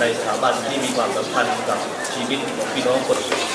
ในสถาบันที่มีความสัมพันธ์กับชีวิตของพี่น้องคนตรงนี้